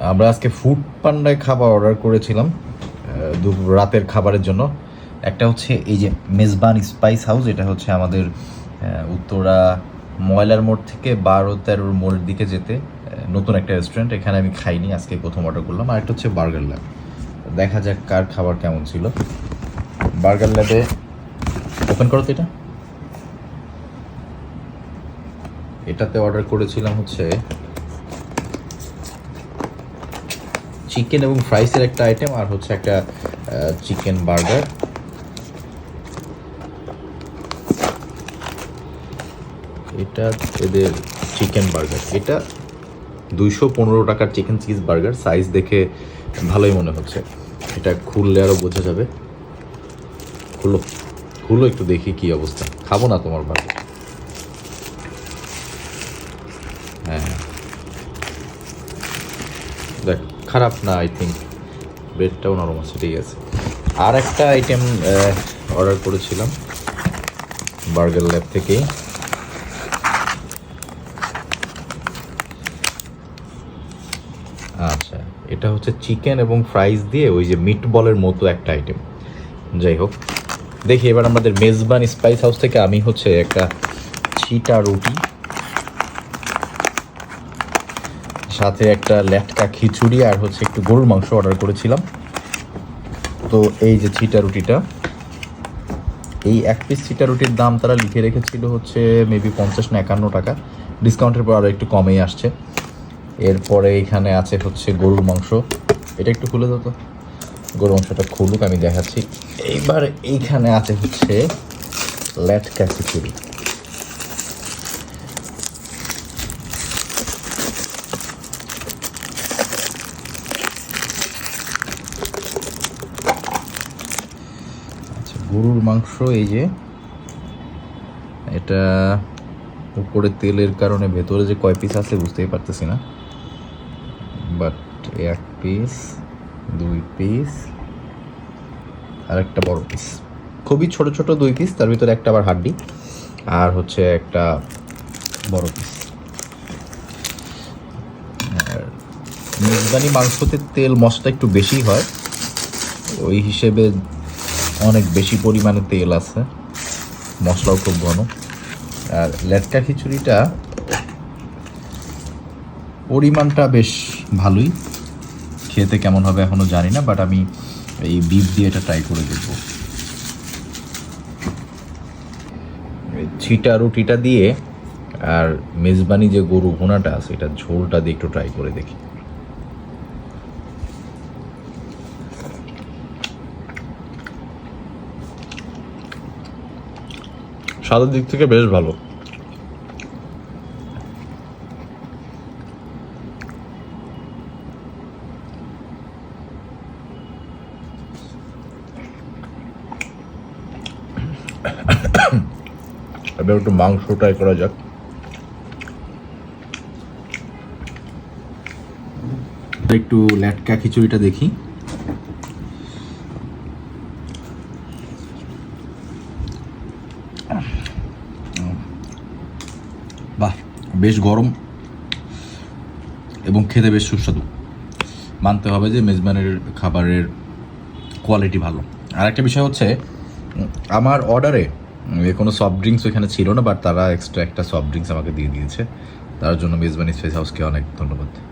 আমরা আজকে ফুড পান্ডায় খাবার অর্ডার করেছিলাম রাতের খাবারের জন্য। একটা হচ্ছে এই যে মেজবান স্পাইস হাউস এটা হচ্ছে আমাদের উত্তরা ময়লার মোড় থেকে বারো তেরোর মোড়ের দিকে যেতে নতুন একটা রেস্টুরেন্ট এখানে আমি খাইনি, আজকে প্রথম অর্ডার করলাম। আর একটা হচ্ছে বার্গার ল্যাব। দেখা যাক কার খাবার কেমন ছিল। বার্গার ল্যাবে ওপেন করো তো এটা। এটাতে অর্ডার করেছিলাম হচ্ছে চিকেন এবং ফ্রাইসের একটা আইটেম আর হচ্ছে একটা চিকেন বার্গার এটা এদের চিকেন বার্গার এটা দুইশো পনেরো টাকার চিকেন চিজ বার্গার সাইজ দেখে ভালোই মনে হচ্ছে। এটা খুললে আরও বোঝা যাবে। খুলো খুলো একটু দেখি কি অবস্থা। খাব না তোমার বার্গার হ্যাঁ। দেখ খারাপ না আই থিঙ্ক ব্রেডটাও নরম আছে, ঠিক আছে। আর একটা আইটেম অর্ডার করেছিলাম বার্গার ল্যাব থেকে। আচ্ছা এটা হচ্ছে চিকেন এবং ফ্রাইস দিয়ে ওই যে মিট বলের মতো একটা আইটেম যাই হোক, দেখি এবার আমাদের মেজবান স্পাইস হাউস থেকে আমি হচ্ছে একটা ছিটা রুটি সাথে একটা ল্যাটকা খিচুড়ি আর হচ্ছে একটু গরুর মাংস অর্ডার করেছিলাম। তো এই যে ছিটা রুটিটা, এই এক পিস ছিটা রুটির দাম তারা লিখে রেখেছিল হচ্ছে মেবি পঞ্চাশ না একান্ন টাকা। ডিসকাউন্টের পর আরও একটু কমেই আসছে। এরপরে এখানে আছে হচ্ছে গরুর মাংস। এটা একটু খুলে দাও তো। গরুর মাংসটা খুলুক, আমি দেখাচ্ছি। এইবার এইখানে আছে হচ্ছে ল্যাটকা খিচুড়ি আচ্ছা গরুর মাংস, এই যে এটা উপরে তেলের কারণে ভেতরে যে কয় পিস আছে বুঝতেই পারতেছি না। বাট এক পিস দুই পিস আর একটা বড় পিস খুবই ছোট ছোট দুই পিস তার ভিতরে একটা আবার হাড্ডি, আর হচ্ছে একটা বড় পিস মেজবানি মাংসতে তেল মশলা একটু বেশি হয়, ওই হিসেবে অনেক বেশি পরিমাণে তেল আছে। মশলাও খুব ঘন। আর লেটকা খিচুড়িটা পরিমাণটা বেশ ভালোই। খেতে কেমন হবে এখনও জানি না বাট আমি এই বিফ দিয়ে এটা ট্রাই করে দেখব। ছিটা রুটিটা দিয়ে আর মেজবানি যে গরু ভুনাটা আছে এটা ঝোলটা দিয়ে একটু ট্রাই করে দেখি। স্বাদের দিক থেকে বেশ ভালো। এবার একটু মাংস ট্রাই করা যাক। একটু ল্যাটকা খিচুড়িটা দেখি। বাহ, বেশ গরম এবং খেতে বেশ সুস্বাদু। মানতে হবে যে মেজবানের খাবারের কোয়ালিটি ভালো। আর একটা বিষয় হচ্ছে, আমার অর্ডারে কোনো সফট ড্রিঙ্কস ওইখানে ছিল না বাট তারা এক্সট্রা একটা সফট ড্রিঙ্কস আমাকে দিয়ে দিয়েছে। তার জন্য মেজবানি স্পেস হাউসকে অনেক ধন্যবাদ।